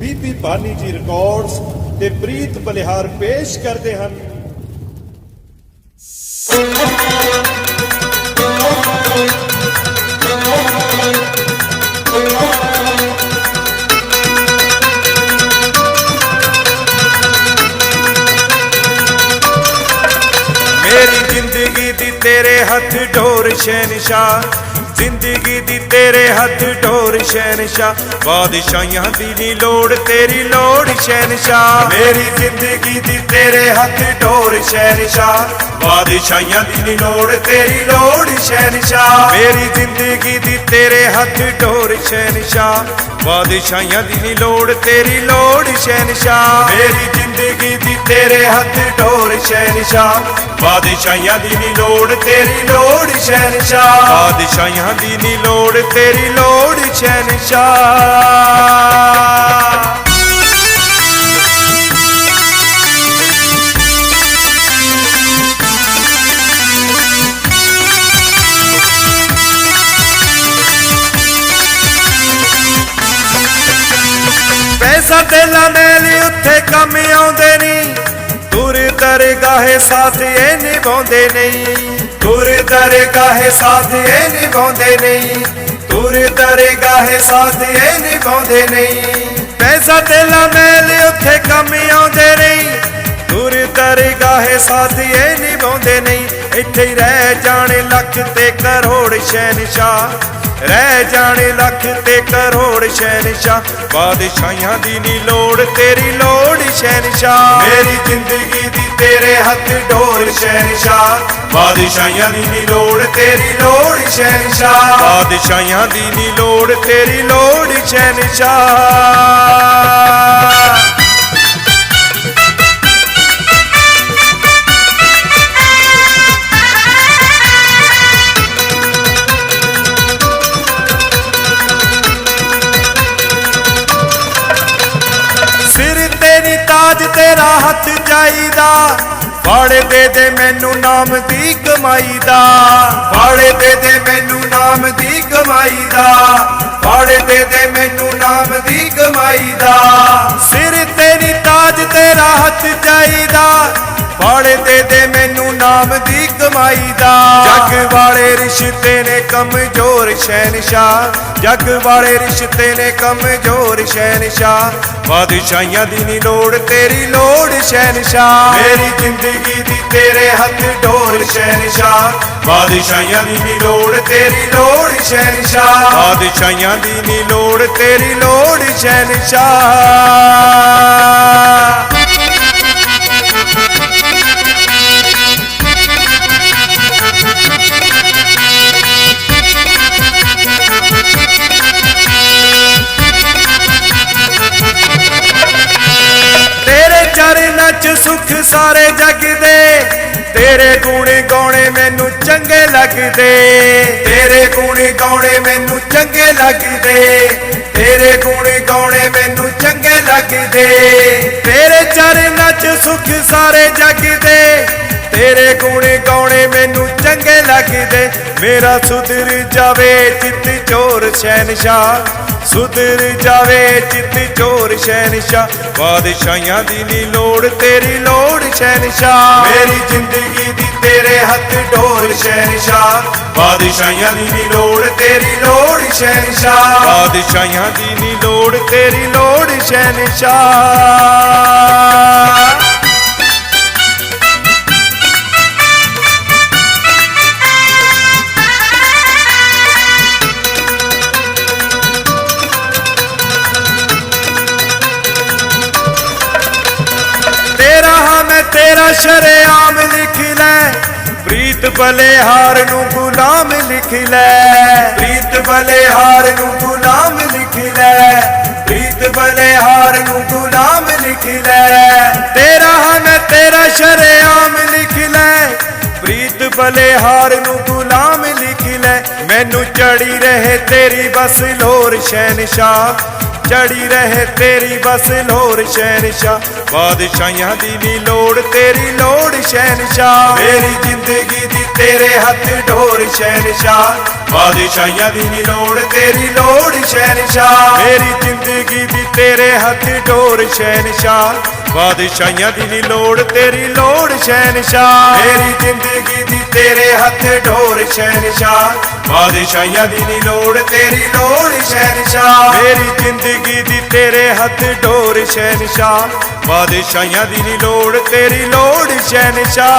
ਬੀਬੀ ਬਾਨੀ ਜੀ ਰਿਕਾਰਡਸ ਤੇ ਪ੍ਰੀਤ ਬਲਿਹਾਰ ਪੇਸ਼ ਕਰਦੇ ਹਨ। ਮੇਰੀ ਜ਼ਿੰਦਗੀ ਦੀ ਤੇਰੇ ਹੱਥ ਢੋਰ ਸ਼ਹਿਨशाह ਜ਼ਿੰਦਗੀ ਦੀ ਤੇਰੇ ਹੱਥ ਢੋਰ ਸ਼ਹਿਨਸ਼ਾ ਬਾਦਸ਼ਾਹਾਂ ਦੀ ਨਹੀਂ ਲੋੜ, ਤੇਰੀ ਲੋੜ ਸ਼ਹਿਨਸ਼ਾ ਮੇਰੀ ਜ਼ਿੰਦਗੀ ਦੀ ਤੇਰੇ ਹੱਥ ਢੋਰ ਸ਼ਹਿਨਸ਼ਾ ਬਾਦਸ਼ਾਹਾਂ ਦੀ ਨਹੀਂ ਲੋੜ, ਤੇਰੀ ਲੋੜ ਸ਼ਹਿਨਸ਼ਾ ਮੇਰੀ ਜ਼ਿੰਦਗੀ ਦੀ ਤੇਰੇ ਹੱਥ ਢੋਰ ਸ਼ਹਿਨਸ਼ਾ ਬਾਦਸ਼ਾਹਾਂ ਦੀ ਨਹੀਂ ਲੋੜ, ਤੇਰੀ ਲੋੜ ਸ਼ਹਿਨशाह ਮੇਰੀ ਜ਼ਿੰਦਗੀ ਦੀ ਤੇਰੇ ਹੱਥ ਢੋਰ ਸ਼ਹਿਨशाह ਬਾਦਸ਼ਾਹਾਂ ਦੀ ਨਹੀਂ ਲੋੜ, ਤੇਰੀ ਲੋੜ ਸ਼ਹਿਨशाह ਬਾਦਸ਼ਾਹਾਂ ਦੀ ਨਹੀਂ ਲੋੜ, ਤੇਰੀ ਲੋੜ ਸ਼ਹਿਨशाह ਪੈਸਾ ਤੇਲਾ ਉੱਥੇ ਕੰਮ ਆਉਂਦੇ ਨਹੀਂ ਤੁਰ ਦਰਗਾਹੇ ਸਾਥ ਇਹ ਨਿਭਾਉਂਦੇ ਨਹੀਂ। ਤੁਰ ਦਰਗਾਹੇ ਸਾਥ ਇਹ ਨਿਭਾਉਂਦੇ ਨਹੀਂ। ਤੁਰ ਦਰਗਾਹੇ ਸਾਥ ਇਹ ਨਿਭਾਉਂਦੇ ਨਹੀਂ। ਪੈਸਾ ਤੇਲਾ ਮੈਲ ਉੱਥੇ ਕੰਮ ਆਉਂਦੇ ਨਹੀਂ। ਤੁਰ ਦਰਗਾਹੇ ਸਾਥ ਇਹ ਨਿਭਾਉਂਦੇ ਨਹੀਂ। ਇੱਥੇ ਹੀ ਰਹਿ ਜਾਣੇ ਲੱਖ ਤੇ ਕਰੋੜ ਸ਼ਹਿਨशाह ਰਹਿ ਜਾਣੇ ਲੱਖ ਤੇ ਕਰੋੜ ਸ਼ਹਿਨशाह ਬਾਦਸ਼ਾਹਾਂ ਦੀ ਨੀ ਲੋੜ, ਤੇਰੀ ਲੋੜ ਸ਼ਹਿਨशाह। ਮੇਰੀ ਜ਼ਿੰਦਗੀ ਦੀ ਤੇਰੇ ਹੱਥ ਢੋਲ ਸ਼ਹਿਨशाह ਬਾਦਸ਼ਾਹਾਂ ਦੀ ਨੀ ਲੋੜ, ਤੇਰੀ ਲੋੜ ਸ਼ਹਿਨशाह। ਬਾਦਸ਼ਾਹਾਂ ਦੀ ਨੀ ਲੋੜ, ਤੇਰੀ ਲੋੜ ਸ਼ਹਿਨशाह। ਤੇਰਾ ਹੱਥ ਚਾਹੀਦਾ। ਫਾੜੇ ਦੇ ਦੇ ਮੈਨੂੰ ਨਾਮ ਦੀ ਕਮਾਈ ਦਾ। ਫਾੜੇ ਦੇ ਦੇ ਮੈਨੂੰ ਨਾਮ ਦੀ ਕਮਾਈ ਦਾ। ਫਾੜੇ ਦੇ ਦੇ ਮੈਨੂੰ ਨਾਮ ਦੀ ਕਮਾਈ ਦਾ। ਦਾ। ਜੱਗ ਵਾਲੇ ਰਿਸ਼ਤੇ ਨੇ ਕਮਜ਼ੋਰ ਸ਼ੈਨਸ਼ਾ ਜੱਗ ਵਾਲੇ ਰਿਸ਼ਤੇ ਨੇ ਕਮਜ਼ੋਰ ਸ਼ੈਨਸ਼ਾ ਬਾਦਸ਼ਾਹਾਂ ਦੀ ਨਹੀਂ ਲੋੜ ਤੇਰੀ ਲੋੜ ਸ਼ੈਨਸ਼ਾ ਮੇਰੀ ਜ਼ਿੰਦਗੀ ਦੀ ਤੇਰੇ ਹੱਥ ਡੋਰ ਸ਼ੈਨਸ਼ਾ ਬਾਦਸ਼ਾਹਾਂ ਦੀ ਨਹੀਂ ਲੋੜ ਤੇਰੀ ਲੋੜ ਸ਼ੈਨਸ਼ਾ ਬਾਦਸ਼ਾਹਾਂ ਦੀ ਨਹੀਂ ਲੋੜ ਤੇਰੀ ਲੋੜ ਸ਼ੈਨਸ਼ਾ ਚਰਨਾਂ 'ਚ ਸਾਰੇ ਜਗ ਦੇ ਤੇਰੇ ਗੁਣ ਗਾਉਣੇ ਮੈਨੂੰ ਚੰਗੇ ਲੱਗਦੇ। ਤੇਰੇ ਗੁਣ ਗਾਉਣੇ ਮੈਨੂੰ ਚੰਗੇ ਲੱਗਦੇ। ਤੇਰੇ ਗੁਣ ਗਾਉਣੇ ਮੈਨੂੰ ਚੰਗੇ ਲੱਗਦੇ। ਤੇਰੇ ਚਰਨਾਂ 'ਚ ਸੁੱਖ ਸਾਰੇ ਜਗ ਦੇ ਤੇਰੇ ਗੁਣ ਗਾਉਣੇ ਮੈਨੂੰ ਚੰਗੇ ਲੱਗਦੇ। ਮੇਰਾ ਸੁਧਰ ਜਾਵੇ ਚਿੱਤ ਚੋਰ ਸ਼ਹਿਨशाह ਸੁਧਰ ਜਾਵੇ ਚਿੱਤ ਚੋਰ ਸ਼ਹਿਨਸ਼ਾ ਬਾਦਸ਼ਾਹਾਂ ਦੀ ਨੀ ਲੋੜ, ਤੇਰੀ ਲੋੜ ਸ਼ਹਿਨਸ਼ਾ ਮੇਰੀ ਜ਼ਿੰਦਗੀ ਦੀ ਤੇਰੇ ਹੱਥ ਡੋਰ ਸ਼ਹਿਨਸ਼ਾ ਬਾਦਸ਼ਾਹਾਂ ਦੀ ਨੀ ਲੋੜ, ਤੇਰੀ ਲੋੜ ਸ਼ਹਿਨਸ਼ਾ ਬਾਦਸ਼ਾਹਾਂ ਦੀ ਨੀ ਲੋੜ, ਤੇਰੀ ਲੋੜ ਸ਼ਹਿਨਸ਼ਾ ਤੇਰਾ ਸ਼ਰੇਆਮ ਲਿਖ ਲੈ। ਪ੍ਰੀਤ ਬਲਿਹਾਰ ਨੂੰ ਗੁਲਾਮ ਲਿਖ ਲੈ। ਪ੍ਰੀਤ ਬਲਿਹਾਰ ਨੂੰ ਗੁਲਾਮ ਲਿਖ ਲੈ। ਪ੍ਰੀਤ ਬਲਿਹਾਰ ਨੂੰ ਗੁਲਾਮ ਲਿਖ ਲੈ। ਤੇਰਾ ਹਾਂ ਮੈਂ ਤੇਰਾ ਸ਼ਰੇਆਮ ਲਿਖ ਲੈ। ਪ੍ਰੀਤ ਬਲਿਹਾਰ ਨੂੰ ਗੁਲਾਮ ਲਿਖ ਲੈ। ਮੈਨੂੰ ਚੜੀ ਰਹੇ ਤੇਰੀ ਬਸ ਲੋਰ ਸ਼ਹਿਨशाह ਚੜੀ ਰਹੇ ਤੇਰੀ ਬਸ ਲੋਰ ਸ਼ਹਿਨਸ਼ਾ ਬਾਦਸ਼ਾਹਾਂ ਦੀ ਨੀ ਲੋੜ, ਤੇਰੀ ਲੋੜ ਸ਼ਹਿਨਸ਼ਾ ਮੇਰੀ ਜ਼ਿੰਦਗੀ ਦੀ ਤੇਰੇ ਹੱਥ ਢੋਰ ਸ਼ਹਿਨਸ਼ਾ ਬਾਦਸ਼ਾਹਾਂ ਦੀ ਨੀ ਲੋੜ, ਤੇਰੀ ਲੋੜ ਸ਼ਹਿਨਸ਼ਾ ਮੇਰੀ ਜ਼ਿੰਦਗੀ ਦੀ ਤੇਰੇ ਹੱਥ ਢੋਰ ਸ਼ਹਿਨਸ਼ਾ ਬਾਦਸ਼ਾਹਾਂ ਦੀ ਨਹੀਂ ਲੋੜ ਤੇਰੀ ਲੋੜ ਸ਼ਹਿਨशाह ਮੇਰੀ ਜ਼ਿੰਦਗੀ ਦੀ ਤੇਰੇ ਹੱਥ ਢੋਰ ਸ਼ਹਿਨशाह ਬਾਦਸ਼ਾਹਾਂ ਦੀ ਨਹੀਂ ਲੋੜ ਤੇਰੀ ਲੋੜ ਸ਼ਹਿਨशाह ਮੇਰੀ ਜ਼ਿੰਦਗੀ ਦੀ ਤੇਰੇ ਹੱਥ ਢੋਰ ਸ਼ਹਿਨशाह ਬਾਦਸ਼ਾਹਾਂ ਦੀ ਨਹੀਂ ਲੋੜ ਤੇਰੀ ਲੋੜ ਸ਼ਹਿਨਸ਼ਾਹ।